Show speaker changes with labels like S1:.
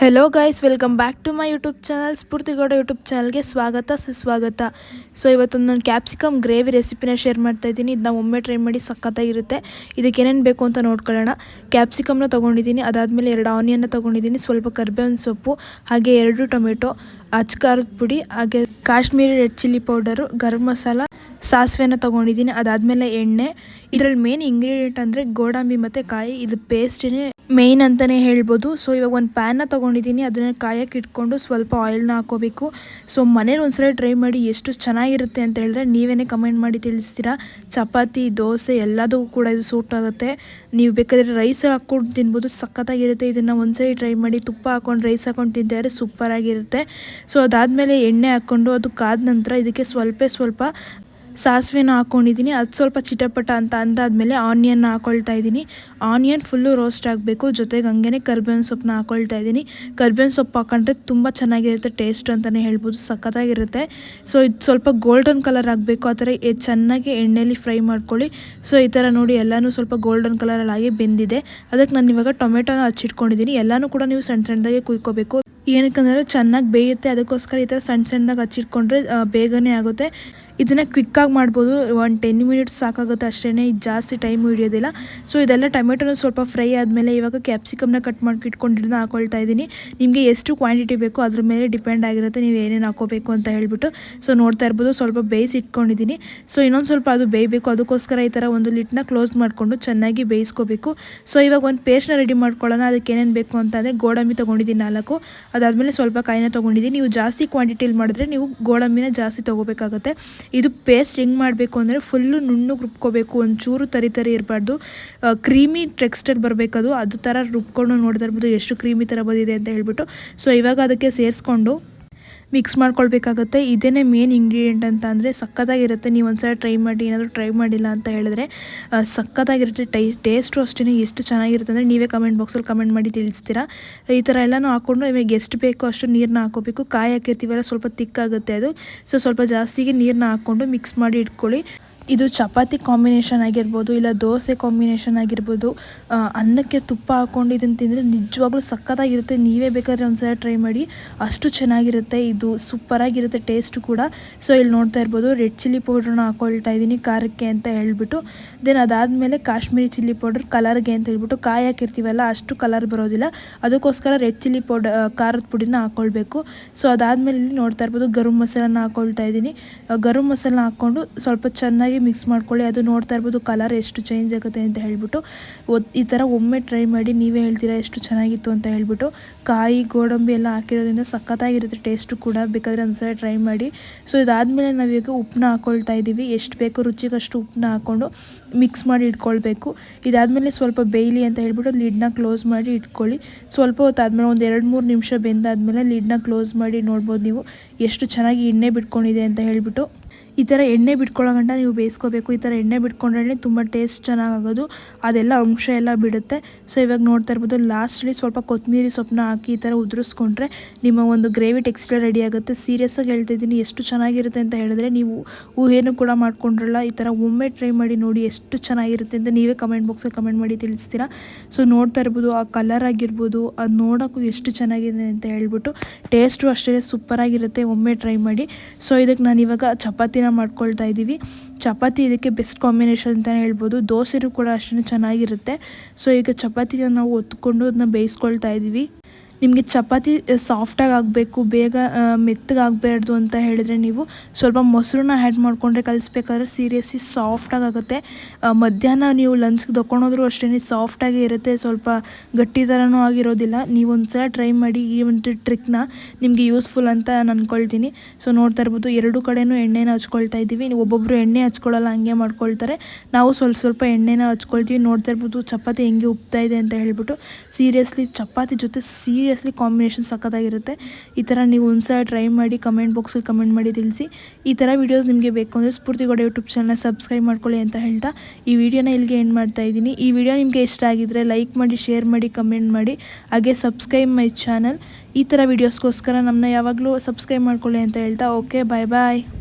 S1: Hello guys welcome back to my YouTube channel Spoorthi Gowda YouTube ಚಾನಲ್ಗೆ ಸ್ವಾಗತ, ಸುಸ್ವಾಗತ. So ಇವತ್ತೊಂದು ನಾನು ಕ್ಯಾಪ್ಸಿಕಮ್ ಗ್ರೇವಿ ರೆಸಿಪಿನ ಶೇರ್ ಮಾಡ್ತಾ ಇದ್ದೀನಿ. ಇದನ್ನ ಒಮ್ಮೆ ಟ್ರೈ ಮಾಡಿ ಸಖತ್ತಾಗಿರುತ್ತೆ. ಇದಕ್ಕೆ ಏನೇನು ಬೇಕು ಅಂತ ನೋಡ್ಕೊಳ್ಳೋಣ. ಕ್ಯಾಪ್ಸಿಕಮ್ನ ತೊಗೊಂಡಿದ್ದೀನಿ, ಅದಾದಮೇಲೆ ಎರಡು ಆನಿಯನ್ನ ತೊಗೊಂಡಿದ್ದೀನಿ, ಸ್ವಲ್ಪ ಕರ್ಬೇವಿನ ಸೊಪ್ಪು, ಹಾಗೆ ಎರಡು ಟೊಮೆಟೊ, ಅಚ್ಕಾರದ ಪುಡಿ, ಹಾಗೆ Kashmiri red chilli powder, garam masala, ಸಾಸಿವೆನ ತೊಗೊಂಡಿದ್ದೀನಿ, ಅದಾದಮೇಲೆ ಎಣ್ಣೆ. ಇದರಲ್ಲಿ ಮೇನ್ ಇಂಗ್ರೀಡಿಯೆಂಟ್ ಅಂದರೆ ಗೋಡಂಬಿ ಮತ್ತು ಕಾಯಿ. ಇದು ಪೇಸ್ಟೇ ಮೇಯ್ನ್ ಅಂತಲೇ ಹೇಳ್ಬೋದು. ಸೊ ಇವಾಗ ಒಂದು ಪ್ಯಾನ್ನ ತೊಗೊಂಡಿದ್ದೀನಿ ಅದನ್ನು ಕಾಯಕ್ಕೆ ಇಟ್ಕೊಂಡು ಸ್ವಲ್ಪ ಆಯಿಲ್ನ ಹಾಕೋಬೇಕು. ಸೊ ಮನೇಲಿ ಒಂದು ಸಲ ಟ್ರೈ ಮಾಡಿ ಎಷ್ಟು ಚೆನ್ನಾಗಿರುತ್ತೆ ಅಂತ ಹೇಳಿದ್ರೆ ನೀವೇ ಕಮೆಂಟ್ ಮಾಡಿ ತಿಳಿಸ್ತೀರಾ? ಚಪಾತಿ, ದೋಸೆ ಎಲ್ಲದಕ್ಕೂ ಕೂಡ ಇದು ಸೂಟ್ ಆಗುತ್ತೆ. ನೀವು ಬೇಕಾದರೆ ರೈಸ್ ಹಾಕ್ಕೊಂಡು ತಿನ್ಬೋದು. ಸಖತ್ತಾಗಿರುತ್ತೆ. ಇದನ್ನು ಒಂದ್ಸರಿ ಟ್ರೈ ಮಾಡಿ ತುಪ್ಪ ಹಾಕೊಂಡು ರೈಸ್ ಹಾಕೊಂಡು ತಿಂತಾರೆ ಸೂಪರಾಗಿರುತ್ತೆ ಸೊ ಅದಾದಮೇಲೆ ಎಣ್ಣೆ ಹಾಕ್ಕೊಂಡು ಅದು ಕಾದ ನಂತರ ಇದಕ್ಕೆ ಸ್ವಲ್ಪ ಸ್ವಲ್ಪ ಸಾಸಿವೆನ ಹಾಕ್ಕೊಂಡಿದ್ದೀನಿ ಅದು ಸ್ವಲ್ಪ ಚಿಟಪಟ ಅಂತ ಅಂದಾದಮೇಲೆ ಆನಿಯನ್ನ ಹಾಕೊಳ್ತಾ ಇದ್ದೀನಿ. ಆನಿಯನ್ ಫುಲ್ಲು ರೋಸ್ಟ್ ಆಗಬೇಕು. ಜೊತೆಗೆ ಹಂಗೆ ಕರ್ಬೇವಿನ ಸೊಪ್ಪನ್ನ ಹಾಕೊಳ್ತಾ ಇದ್ದೀನಿ. ಕರ್ಬೇವಿನ ಸೊಪ್ಪು ಹಾಕೊಂಡ್ರೆ ತುಂಬ ಚೆನ್ನಾಗಿರುತ್ತೆ ಟೇಸ್ಟ್ ಅಂತಲೇ ಹೇಳ್ಬೋದು. ಸಖತ್ತಾಗಿರುತ್ತೆ. ಸೊ ಇದು ಸ್ವಲ್ಪ ಗೋಲ್ಡನ್ ಕಲರ್ ಆಗಬೇಕು. ಆ ಥರ ಚೆನ್ನಾಗಿ ಎಣ್ಣೆಯಲ್ಲಿ ಫ್ರೈ ಮಾಡ್ಕೊಳ್ಳಿ. ಸೊ ಈ ಥರ ನೋಡಿ ಎಲ್ಲನೂ ಸ್ವಲ್ಪ ಗೋಲ್ಡನ್ ಕಲರಲ್ಲಿ ಆಗಿ ಬೆಂದಿದೆ. ಅದಕ್ಕೆ ನಾನು ಇವಾಗ ಟೊಮೆಟೊನ ಹಚ್ಚಿಟ್ಕೊಂಡಿದ್ದೀನಿ. ಎಲ್ಲನೂ ಕೂಡ ನೀವು ಸಣ್ಣ ಸಣ್ಣದಾಗೆ ಕುಯ್ಕೋಬೇಕು. ಏನಕ್ಕಂದರೆ ಚೆನ್ನಾಗಿ ಬೇಯುತ್ತೆ. ಅದಕ್ಕೋಸ್ಕರ ಈ ಥರ ಸಣ್ಣ ಸಣ್ಣದಾಗಿ ಹಚ್ಚಿಟ್ಕೊಂಡ್ರೆ ಬೇಗನೆ ಆಗುತ್ತೆ. ಇದನ್ನು ಕ್ವಿಕ್ಕಾಗಿ ಮಾಡ್ಬೋದು. ಒಂದು ಟೆನ್ ಮಿನಿಟ್ಸ್ ಸಾಕಾಗುತ್ತೆ ಅಷ್ಟೇ ಇದು ಜಾಸ್ತಿ ಟೈಮ್ ಹಿಡಿಯೋದಿಲ್ಲ. ಸೊ ಇದೆಲ್ಲ ಟೊಮೆಟೊನ ಸ್ವಲ್ಪ ಫ್ರೈ ಆದಮೇಲೆ ಇವಾಗ ಕ್ಯಾಪ್ಸಿಕಮ್ನ ಕಟ್ ಮಾಡಿ ಇಟ್ಕೊಂಡಿರೋದನ್ನ ಹಾಕೊಳ್ತಾ ಇದ್ದೀನಿ. ನಿಮಗೆ ಎಷ್ಟು ಕ್ವಾಂಟಿಟಿ ಬೇಕೋ ಅದ್ರ ಮೇಲೆ ಡಿಪೆಂಡ್ ಆಗಿರುತ್ತೆ. ನೀವು ಏನೇನು ಹಾಕೋಬೇಕು ಅಂತ ಹೇಳ್ಬಿಟ್ಟು. ಸೊ ನೋಡ್ತಾ ಇರ್ಬೋದು. ಸ್ವಲ್ಪ ಬೇಯಿಸಿ ಇಟ್ಕೊಂಡಿದ್ದೀನಿ. ಸೊ ಇನ್ನೊಂದು ಸ್ವಲ್ಪ ಅದು ಬೇಯಬೇಕು. ಅದಕ್ಕೋಸ್ಕರ ಈ ಥರ ಒಂದು ಲಿಟ್ನ ಕ್ಲೋಸ್ ಮಾಡಿಕೊಂಡು ಚೆನ್ನಾಗಿ ಬೇಯಿಸ್ಕೋಬೇಕು. ಸೊ ಇವಾಗ ಒಂದು ಪೇಸ್ಟ್ನ ರೆಡಿ ಮಾಡ್ಕೊಳ್ಳೋಣ. ಅದಕ್ಕೆ ಏನೇನು ಬೇಕು ಅಂತಂದರೆ ಗೋಡಂಬಿ ತೊಗೊಂಡಿದ್ದೀನಿ ನಾಲ್ಕು. ಅದಾದಮೇಲೆ ಸ್ವಲ್ಪ ಕಾಯಿನ ತೊಗೊಂಡಿದ್ದೀನಿ. ನೀವು ಜಾಸ್ತಿ ಕ್ವಾಂಟಿಟಿಲಿ ಮಾಡಿದ್ರೆ ನೀವು ಗೋಡಂಬಿನ ಜಾಸ್ತಿ ತೊಗೋಬೇಕಾಗುತ್ತೆ. ಇದು ಪೇಸ್ಟ್ ಹೆಂಗೆ ಮಾಡಬೇಕು ಅಂದರೆ ಫುಲ್ಲು ನುಣ್ಣಗೆ ರುಬ್ಕೋಬೇಕು, ಒಂಚೂರು ತರಿ ತರಿ ಇರಬಾರ್ದು. ಕ್ರೀಮಿ ಟೆಕ್ಸ್ಟರ್ ಬರಬೇಕದು, ಅದು ಥರ ರುಬ್ಕೊಂಡು ನೋಡ್ತಾ ಇರ್ಬೋದು, ಎಷ್ಟು ಕ್ರೀಮಿ ಥರ ಬಂದಿದೆ ಅಂತ ಹೇಳ್ಬಿಟ್ಟು. ಸೊ ಇವಾಗ ಅದಕ್ಕೆ ಸೇರಿಸ್ಕೊಂಡು ಮಿಕ್ಸ್ ಮಾಡ್ಕೊಳ್ಬೇಕಾಗುತ್ತೆ. ಇದೇ ಮೇನ್ ಇಂಗ್ರೀಡಿಯೆಂಟ್ ಅಂತ ಅಂದರೆ ಸಕ್ಕತ್ತಾಗಿರುತ್ತೆ. ನೀವು ಒಂದ್ಸಲ ಟ್ರೈ ಮಾಡಿ, ಏನಾದರೂ ಟ್ರೈ ಮಾಡಿಲ್ಲ ಅಂತ ಹೇಳಿದ್ರೆ ಸಕ್ಕತ್ತಾಗಿರುತ್ತೆ. ಟೈ ಟೇಸ್ಟು ಅಷ್ಟೇ ಎಷ್ಟು ಚೆನ್ನಾಗಿರುತ್ತೆ ಅಂದರೆ ನೀವೇ ಕಮೆಂಟ್ ಬಾಕ್ಸಲ್ಲಿ ಕಮೆಂಟ್ ಮಾಡಿ ತಿಳಿಸ್ತೀರಾ. ಈ ಥರ ಎಲ್ಲನೂ ಹಾಕ್ಕೊಂಡು ಇವಾಗ ಎಷ್ಟು ಬೇಕೋ, ಅಷ್ಟು ನೀರನ್ನ ಹಾಕೋಬೇಕು. ಕಾಯಿ ಹಾಕಿರ್ತೀವಲ್ಲ ಸ್ವಲ್ಪ ತಿಕ್ಕಾಗುತ್ತೆ ಅದು. ಸೊ ಸ್ವಲ್ಪ ಜಾಸ್ತಿಗೆ ನೀರನ್ನ ಹಾಕ್ಕೊಂಡು ಮಿಕ್ಸ್ ಮಾಡಿ ಇಟ್ಕೊಳ್ಳಿ. ಇದು ಚಪಾತಿ ಕಾಂಬಿನೇಷನ್ ಆಗಿರ್ಬೋದು ಇಲ್ಲ ದೋಸೆ ಕಾಂಬಿನೇಷನ್ ಆಗಿರ್ಬೋದು ಅನ್ನಕ್ಕೆ ತುಪ್ಪ ಹಾಕ್ಕೊಂಡು ಇದನ್ನು ತಿಂದರೆ ನಿಜವಾಗ್ಲೂ ಸಕ್ಕತ್ತಾಗಿರುತ್ತೆ ನೀವೇ ಬೇಕಾದರೆ ಒಂದ್ಸಲ ಟ್ರೈ ಮಾಡಿ, ಅಷ್ಟು ಚೆನ್ನಾಗಿರುತ್ತೆ. ಇದು ಸೂಪರಾಗಿರುತ್ತೆ ಟೇಸ್ಟ್ ಕೂಡ. ಸೊ ಇಲ್ಲಿ ನೋಡ್ತಾ ಇರ್ಬೋದು ರೆಡ್ ಚಿಲ್ಲಿ ಪೌಡ್ರನ್ನ ಹಾಕೊಳ್ತಾ ಇದ್ದೀನಿ, ಖಾರಕ್ಕೆ ಅಂತ ಹೇಳ್ಬಿಟ್ಟು. ದೆನ್ ಅದಾದಮೇಲೆ ಕಾಶ್ಮೀರಿ ಚಿಲ್ಲಿ ಪೌಡ್ರ್ ಕಲರ್ಗೆ ಅಂತ ಹೇಳ್ಬಿಟ್ಟು ಕಾಯಿ ಹಾಕಿರ್ತೀವಲ್ಲ, ಅಷ್ಟು ಕಲರ್ ಬರೋದಿಲ್ಲ. ಅದಕ್ಕೋಸ್ಕರ ರೆಡ್ ಚಿಲ್ಲಿ ಪೌಡರ್ ಖಾರದ ಪುಡಿನ ಹಾಕ್ಕೊಳ್ಬೇಕು ಸೊ ಅದಾದಮೇಲೆ ಇಲ್ಲಿ ನೋಡ್ತಾ ಇರ್ಬೋದು, ಗರಂ ಮಸಾಲನ ಹಾಕೊಳ್ತಾ ಇದ್ದೀನಿ. ಗರಂ ಮಸಾಲನ ಹಾಕ್ಕೊಂಡು ಸ್ವಲ್ಪ ಚೆನ್ನಾಗಿ ಮಿಕ್ಸ್ ಮಾಡ್ಕೊಳ್ಳಿ, ಅದು ನೋಡ್ತಾ ಇರ್ಬೋದು ಕಲರ್ ಎಷ್ಟು ಚೇಂಜ್ ಆಗುತ್ತೆ ಅಂತ ಹೇಳ್ಬಿಟ್ಟು. ಈ ಥರ ಒಮ್ಮೆ ಟ್ರೈ ಮಾಡಿ, ನೀವೇ ಹೇಳ್ತೀರಾ ಎಷ್ಟು ಚೆನ್ನಾಗಿತ್ತು ಅಂತ ಹೇಳ್ಬಿಟ್ಟು. ಕಾಯಿ, ಗೋಡಂಬಿ ಎಲ್ಲ ಹಾಕಿರೋದ್ರಿಂದ ಸಖತ್ತಾಗಿರುತ್ತೆ ಟೇಸ್ಟು ಕೂಡ ಬೇಕಾದರೆ ಒಂದ್ಸಲ ಟ್ರೈ ಮಾಡಿ. ಸೊ ಇದಾದಮೇಲೆ ನಾವೀಗ ಉಪ್ಪನ್ನ ಹಾಕ್ಕೊಳ್ತಾ ಇದ್ದೀವಿ ಎಷ್ಟು ಬೇಕೋ ರುಚಿಗಷ್ಟು ಉಪ್ಪನ್ನ ಹಾಕ್ಕೊಂಡು ಮಿಕ್ಸ್ ಮಾಡಿ ಇಟ್ಕೊಳ್ಬೇಕು. ಇದಾದಮೇಲೆ ಸ್ವಲ್ಪ ಬೇಯಲಿ ಅಂತ ಹೇಳ್ಬಿಟ್ಟು ಲಿಡ್ನ ಕ್ಲೋಸ್ ಮಾಡಿ ಇಟ್ಕೊಳ್ಳಿ. ಸ್ವಲ್ಪ ಹೊತ್ತಾದ್ಮೇಲೆ ಒಂದು ಎರಡು ಮೂರು ನಿಮಿಷ ಬೆಂದಾದಮೇಲೆ ಲಿಡ್ನ ಕ್ಲೋಸ್ ಮಾಡಿ ನೋಡ್ಬೋದು ನೀವು. ಎಷ್ಟು ಚೆನ್ನಾಗಿ ಎಣ್ಣೆ ಬಿಟ್ಕೊಂಡಿದೆ ಅಂತ ಹೇಳ್ಬಿಟ್ಟು. ಈ ಥರ ಎಣ್ಣೆ ಬಿಟ್ಕೊಳ್ಳೋ ಗಂಟ ನೀವು ಬೇಯಿಸ್ಕೋಬೇಕು. ಈ ಥರ ಎಣ್ಣೆ ಬಿಟ್ಕೊಂಡ್ರೆ ತುಂಬ ಟೇಸ್ಟ್ ಚೆನ್ನಾಗಾಗೋದು. ಅದೆಲ್ಲ ಅಂಶ ಎಲ್ಲ ಬಿಡುತ್ತೆ. ಸೊ, ಇವಾಗ ನೋಡ್ತಾ ಇರ್ಬೋದು, ಲಾಸ್ಟಲ್ಲಿ ಸ್ವಲ್ಪ ಕೊತ್ತಂಬರಿ ಸೊಪ್ಪನ್ನ ಹಾಕಿ ಈ ಥರ ಉದುರಿಸ್ಕೊಂಡ್ರೆ ನಿಮ್ಮ ಒಂದು ಗ್ರೇವಿ ಟೆಕ್ಸ್ಟರ್ ರೆಡಿ ಆಗುತ್ತೆ. ಸೀರಿಯಸ್ಸಾಗಿ ಹೇಳ್ತಿದ್ದೀನಿ ಎಷ್ಟು ಚೆನ್ನಾಗಿರುತ್ತೆ ಅಂತ ಹೇಳಿದ್ರೆ ನೀವು ಊಹೇನು ಕೂಡ ಮಾಡ್ಕೊಂಡ್ರಲ್ಲ. ಈ ಥರ ಒಮ್ಮೆ ಟ್ರೈ ಮಾಡಿ ನೋಡಿ ಎಷ್ಟು ಚೆನ್ನಾಗಿರುತ್ತೆ ಅಂತ ನೀವೇ ಕಮೆಂಟ್ ಬಾಕ್ಸಲ್ಲಿ ಕಮೆಂಟ್ ಮಾಡಿ ತಿಳಿಸ್ತೀರಾ? ಸೊ, ನೋಡ್ತಾ ಇರ್ಬೋದು, ಆ ಕಲರ್ ಆಗಿರ್ಬೋದು, ಅದು ನೋಡೋಕ್ಕೂ ಎಷ್ಟು ಚೆನ್ನಾಗಿದೆ ಅಂತ ಹೇಳ್ಬಿಟ್ಟು, ಟೇಸ್ಟು ಅಷ್ಟೇ ಸೂಪರಾಗಿರುತ್ತೆ. ಒಮ್ಮೆ ಟ್ರೈ ಮಾಡಿ. ಸೊ, ಇದಕ್ಕೆ ನಾನು ಇವಾಗ ಚಪಾತಿನ ಮಾಡ್ಕೊಳ್ತಾ ಇದ್ದೀವಿ. ಚಪಾತಿ ಇದಕ್ಕೆ ಬೆಸ್ಟ್ ಕಾಂಬಿನೇಷನ್ ಅಂತಲೇ ಹೇಳ್ಬೋದು. ದೋಸೆನೂ ಕೂಡ ಅಷ್ಟೇ ಚೆನ್ನಾಗಿರುತ್ತೆ. ಸೊ ಈಗ ಚಪಾತಿನ ನಾವು ಒತ್ಕೊಂಡು ಅದನ್ನ ಬೇಯಿಸ್ಕೊಳ್ತಾ ಇದ್ದೀವಿ. ನಿಮಗೆ ಚಪಾತಿ ಸಾಫ್ಟಾಗಿ ಆಗಬೇಕು, ಬೇಗ ಮೆತ್ತಗಾಗಬಾರ್ದು ಅಂತ ಹೇಳಿದರೆ ನೀವು ಸ್ವಲ್ಪ ಮೊಸರನ್ನ ಆ್ಯಡ್ ಮಾಡಿಕೊಂಡ್ರೆ ಕಲಿಸ್ಬೇಕಾದ್ರೆ ಸೀರಿಯಸ್ಲಿ ಸಾಫ್ಟಾಗಿ ಆಗುತ್ತೆ. ಮಧ್ಯಾಹ್ನ ನೀವು ಲಂಚ್ಗೆ ತೊಗೊಂಡೋದ್ರು ಅಷ್ಟೇ ಸಾಫ್ಟಾಗಿ ಇರುತ್ತೆ, ಸ್ವಲ್ಪ ಗಟ್ಟಿ ಥರನೂ ಆಗಿರೋದಿಲ್ಲ. ನೀವು ಒಂದು ಸಲ ಟ್ರೈ ಮಾಡಿ ಈ ಒಂದು ಟ್ರಿಕ್ನ ನಿಮಗೆ ಯೂಸ್ಫುಲ್ ಅಂತ ನಾನು ಅಂದ್ಕೊಳ್ತೀನಿ ಸೊ ನೋಡ್ತಾ ಇರ್ಬೋದು, ಎರಡು ಕಡೆಯೂ ಎಣ್ಣೆನ ಹಚ್ಕೊಳ್ತಾ ಇದ್ದೀವಿ. ಒಬ್ಬೊಬ್ಬರು ಎಣ್ಣೆ ಹಚ್ಕೊಳ್ಳಲ್ಲ ಹಂಗೆ ಮಾಡ್ಕೊಳ್ತಾರೆ. ನಾವು ಸ್ವಲ್ಪ ಸ್ವಲ್ಪ ಎಣ್ಣೆನ ಹಚ್ಕೊಳ್ತೀವಿ. ನೋಡ್ತಾ ಇರ್ಬೋದು, ಚಪಾತಿ ಹೆಂಗೆ ಉಪ್ತಾ ಇದೆ ಅಂತ ಹೇಳ್ಬಿಟ್ಟು. ಸೀರಿಯಸ್ಲಿ ಚಪಾತಿ ಜೊತೆ ಸೀ ಸೀರಿಯಸ್ಲಿ ಕಾಂಬಿನೇಷನ್ ಸಕ್ಕತ್ತಾಗಿರುತ್ತೆ ಈ ಥರ ನೀವು ಒಂದ್ಸಲ ಟ್ರೈ ಮಾಡಿ ಕಮೆಂಟ್ ಬಾಕ್ಸಲ್ಲಿ ಕಮೆಂಟ್ ಮಾಡಿ ತಿಳಿಸಿ. ಈ ಥರ ವೀಡಿಯೋಸ್ ನಿಮಗೆ ಬೇಕು ಅಂದರೆ ಸ್ಫೂರ್ತಿಗೋಡೆ ಯೂಟ್ಯೂಬ್ ಚಾನಲ್ ಸಬ್ಸ್ಕ್ರೈಬ್ ಮಾಡ್ಕೊಳ್ಳಿ ಅಂತ ಹೇಳ್ತಾ ಈ ವಿಡಿಯೋನ ಇಲ್ಲಿಗೆ ಎಂಡ್ ಮಾಡ್ತಾ ಇದ್ದೀನಿ. ಈ ವಿಡಿಯೋ ನಿಮಗೆ ಇಷ್ಟ ಆಗಿದ್ರೆ ಲೈಕ್ ಮಾಡಿ ಶೇರ್ ಮಾಡಿ ಕಮೆಂಟ್ ಮಾಡಿ, ಹಾಗೆ ಸಬ್ಸ್ಕ್ರೈಬ್ ಮೈ ಚಾನಲ್ ಈ ಥರ ವೀಡಿಯೋಸ್ಗೋಸ್ಕರ ನಮ್ಮನ್ನ ಯಾವಾಗಲೂ ಸಬ್ಸ್ಕ್ರೈಬ್ ಮಾಡ್ಕೊಳ್ಳಿ ಅಂತ ಹೇಳ್ತಾ. ಓಕೆ ಬಾಯ್ ಬಾಯ್